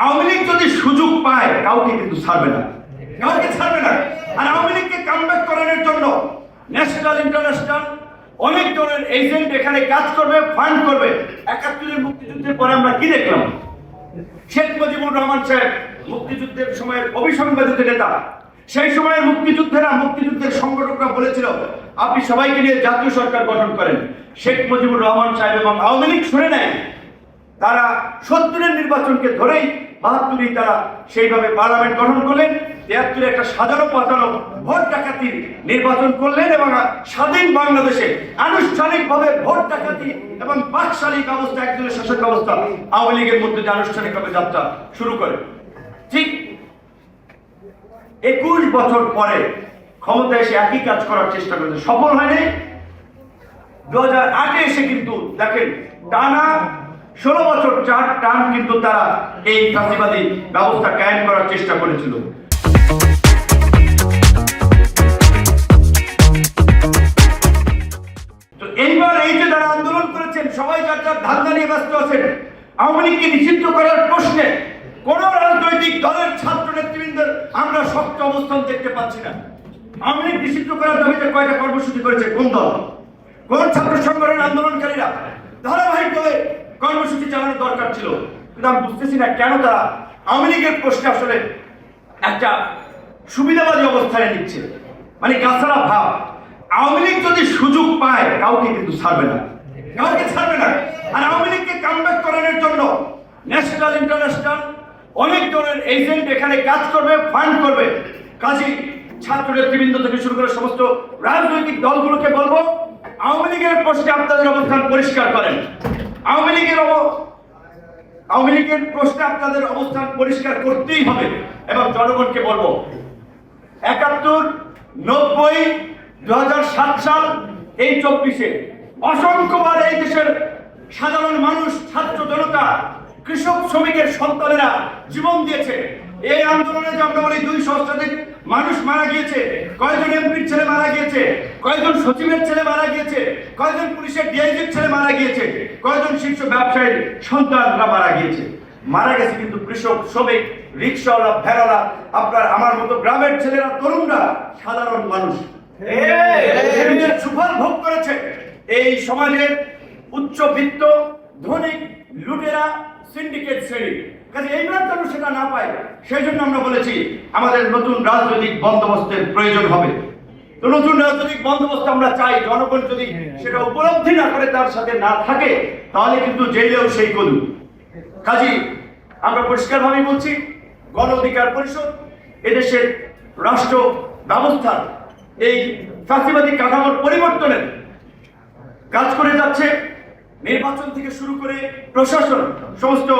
আওয়ামী লীগ যদি সুযোগ পায়, কাউকে কিন্তু ছাড়বে না। কাউকে ছাড়বে না। আর আওয়ামী লীগকে কামব্যাক করানোর জন্য ন্যাশনাল ইন্টারন্যাশনাল অনেক ধরনের এজেন্ট এখানে কাজ করবে ফান্ড করবে। একাত্তরের মুক্তিযুদ্ধের পরে আমরা কি দেখলাম? শেখ মুজিবুর রহমান সাহেব মুক্তিযুদ্ধের সময়ের অভিসংবাদিত নেতা। সেই সময়ের মুক্তিযুদ্ধেরা মুক্তিযুদ্ধের সংগঠকরা বলেছিল, আপনি সবাইকে নিয়ে জাতীয় সরকার গঠন করেন। শেখ মুজিবুর রহমান সাহেব এবং আওয়ামী লীগ শুনে নেয়। তারা সত্তরের নির্বাচনকে ধরেই বাহাত্তরই তারা সেইভাবে পার্লামেন্ট গঠন করলেন, তিয়াত্তরে একটা সাজানো পাতানো ভোট ডাকাতির নির্বাচন করলেন এবং স্বাধীন বাংলাদেশে আনুষ্ঠানিকভাবে ভোট ডাকাতি এবং বাকশালী ব্যবস্থা একজনের শাসক ব্যবস্থা আওয়ামী লীগের মধ্যে যে আনুষ্ঠানিকভাবে যাত্রা শুরু করে। ঠিক একুশ বছর পরে ক্ষমতায় এসে একই কাজ করার চেষ্টা করেছে। সফল হয়নি। দু হাজার আটে এসে কিন্তু দেখেন, টানা ষোলো বছর চার টার্ম কিন্তু তারা এই ফাঁসিবাদী ব্যবস্থা কায়েম করার চেষ্টা করেছিল। তো এইবার এই যে আন্দোলন করেছেন, সবাই যার যার ধান্দা নিয়ে ব্যস্ত আছেন, আওয়ামী লীগকে নিষিদ্ধ করার প্রশ্নে কোন রাজনৈতিক দলের ছাত্র নেতৃবৃন্দের আমরা শক্ত অবস্থান দেখতে পাচ্ছি না। আওয়ামী লীগ নিষিদ্ধ করার দাবিতে কয়টা কর্মসূচি করেছে? কোন দল? কোন ছাত্র সংগঠনের আন্দোলনকারীরা? ধারাবাহিকভাবে কর্মসূচি চালানোর দরকার ছিল। কিন্তু আমি বুঝতেছি না কেন তারা আওয়ামী লীগের প্রশ্নে আসলে একটা সুবিধাবাদী অবস্থানে নিচ্ছে। মানে কাছাড়া ভাব। আওয়ামী লীগ যদি সুযোগ পায়, কাউকে কিন্তু ছাড়বে না। কাউকে ছাড়বে না। আর আওয়ামী লীগকে কামব্যাক করানোর জন্য ন্যাশনাল ইন্টারন্যাশনাল অনেক ধরনের এজেন্ট এখানে কাজ করবে ফান্ড করবে। কাজী ছাত্র নেতৃবৃন্দ থেকে শুরু করে সমস্ত রাজনৈতিক দলগুলোকে বলব, আওয়ামী লীগের প্রশ্নে আপনাদের অবস্থান পরিষ্কার করেন। আওয়ামী লীগের আওয়ামী লীগের প্রশ্নে আপনাদের অবস্থান পরিষ্কার করতেই হবে। এবং জনগণকে বলব, একাত্তর, নব্বই দু সাত সাল, এই চব্বিশে অসংখ্যবার এই দেশের সাধারণ মানুষ, ছাত্র জনতা, কৃষক, শ্রমিকের সন্তানেরা জীবন দিয়েছে। এই আন্দোলনে যে আমরা বলি দুই সহস্রাধিক মানুষ মারা গিয়েছে কয়জন এমপির ছেলে মারা গিয়েছে কয়জন সচিবের ছেলে মারা গিয়েছে কয়জন পুলিশের ডিআইজির ছেলে মারা গিয়েছে কয়জন শীর্ষ ব্যবসায়ীর সন্তানরা মারা গিয়েছে। মারা গেছে কিন্তু কৃষক, শ্রমিক, রিক্সাওয়ালা ভেড়ালা আপনার আমার মতো গ্রামের ছেলেরা, তরুণরা, সাধারণ মানুষ। সুফল ভোগ করেছে। এই সমাজের উচ্চবিত্ত ধনিক লুটেরা, সিন্ডিকেট শ্রেণি। কাজে এইবার যেন সেটা না পায়, সেই জন্য আমরা বলেছি আমাদের নতুন রাজনৈতিক বন্দোবস্তের প্রয়োজন হবে। তো নতুন রাজনৈতিক বন্দোবস্ত আমরা চাই, জনগণ যদি সেটা উপলব্ধি না করে তার সাথে না থাকে, তাহলে কিন্তু জেলেও সেই কলু কাজী, আমরা পরিষ্কারভাবেই বলছি, গণ অধিকার পরিষদ এদেশের রাষ্ট্র ব্যবস্থার এই ফাঁসিবাদী কাঠামোর পরিবর্তনের কাজ করে যাচ্ছে। নির্বাচন থেকে শুরু করে প্রশাসন, সমস্ত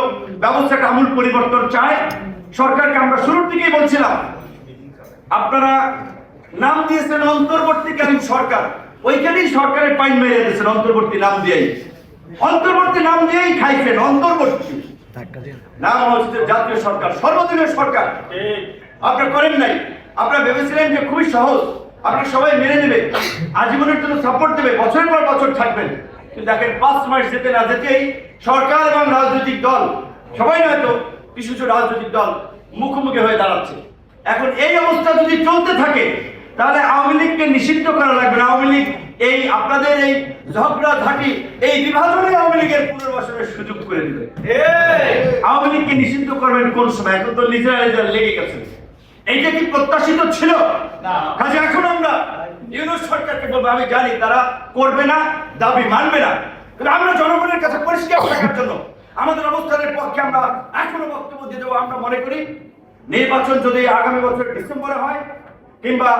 ব্যবস্থাটা আমূল পরিবর্তন চায়। সরকারকে আমরা শুরুর থেকেই বলছিলাম, আপনারা নাম দিয়েছেন অন্তর্বর্তীকালীন সরকার। ওইখানেই সরকারের পাইন মেরে দিয়েছেন অন্তর্বর্তী নাম দিয়েই। অন্তর্বর্তী নাম দিয়েই খাইছেন, অন্তর্বর্তী। নাম হচ্ছে জাতীয় সরকার সর্বদিনের সরকার। আপনারা করেন নাই। আপনারা ভেবেছিলেন যে খুবই সহজ। আপনারা সবাই মেনে নেবে, আজীবনের জন্য সাপোর্ট দেবে, বছরের পর বছর থাকবেন। কিন্তু দেখেন পাঁচ মাস যেতে না যেতেই সরকার এবং রাজনৈতিক দল সবাই নয়তো কিছু কিছু রাজনৈতিক দল মুখোমুখি হয়ে দাঁড়াচ্ছে। এখন এই অবস্থা যদি চলতে থাকে তাহলে আওয়ামী লীগকে নিষিদ্ধ করা লাগবে আওয়ামী লীগ এই আপনাদের এই ঝগড়া ঝাঁটি এই বিভাজনে আওয়ামী লীগের পুনর্বাসনের সুযোগ করে দিবে। আওয়ামী লীগকে নিষিদ্ধ করবেন কোন সময়? এখন তো নিজেরা নিজেরা লেগে গেছে এইটা কি প্রত্যাশিত ছিল? কাজে এখন আমরা ইউনুস সরকারকে বলব আমি জানি তারা করবে না দাবি মানবে না। কিন্তু আমরা জনগণের কাছে পরিষ্কার থাকার জন্য আমাদের অবস্থানের পক্ষে আমরা এখনও বক্তব্য দিয়ে দেবো। আমরা মনে করি নির্বাচন যদি আগামী বছর ডিসেম্বরে হয় কিংবা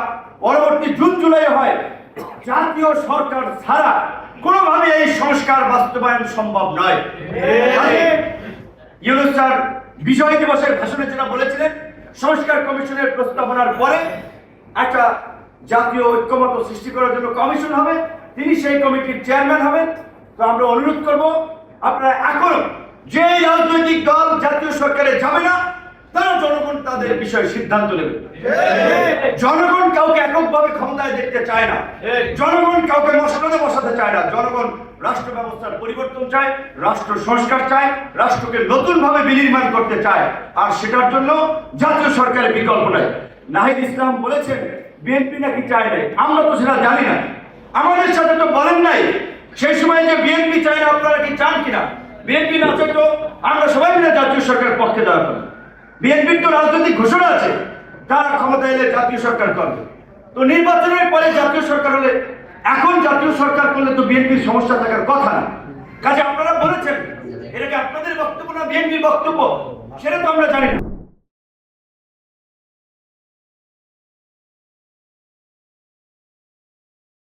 পরবর্তী জুন জুলাই হয় জাতীয় সরকার ছাড়া কোনোভাবে এই সংস্কার বাস্তবায়ন সম্ভব নয়। ইউনুস স্যার বিজয় দিবসের ভাষণে যেটা বলেছিলেন সংস্কার কমিশনের প্রস্তাবনার পরে একটা জাতীয় ঐক্যমত সৃষ্টি করার জন্য কমিশন হবে। তিনি সেই কমিটির চেয়ারম্যান হবেন। তো আমরা অনুরোধ করব, আপনারা এখন যে রাজনৈতিক দল জাতীয় সরকারে যাবে না তারা জনগণ তাদের বিষয়ে সিদ্ধান্ত নেবে। জনগণ কাউকে এককভাবে ক্ষমতায় দেখতে চায় না। জনগণ কাউকে মশলাতে বসাতে চায় না। জনগণ রাষ্ট্র ব্যবস্থার পরিবর্তন চায় রাষ্ট্র সংস্কার চায় রাষ্ট্রকে নতুনভাবে বিনির্মাণ করতে চায়। আর সেটার জন্য জাতীয় সরকারের বিকল্প নাই। নাহিদ ইসলাম বলেছেন বিএনপি নাকি চায় নাই? আমরা তো সেটা জানি না। আমাদের সাথে তো বলেন নাই সেই সময় যে বিএনপি চায় না আপনারা কি চান কিনা? বিএনপি না চাইতো আমরা সবাই মিলে জাতীয় সরকারের পক্ষে দাঁড়াতাম। বিএনপির তো রাজনৈতিক ঘোষণা আছে। তারা ক্ষমতা এলে জাতীয় সরকার করবে। তো নির্বাচনের পরে জাতীয় সরকার হলে, এখন জাতীয় সরকার করলে তো বিএনপির সমস্যা থাকার কথা না। কাজে আপনারা বলেছেন, এটাকে আপনাদের বক্তব্য না, বিএনপির বক্তব্য, সেটা তো আমরা জানি না।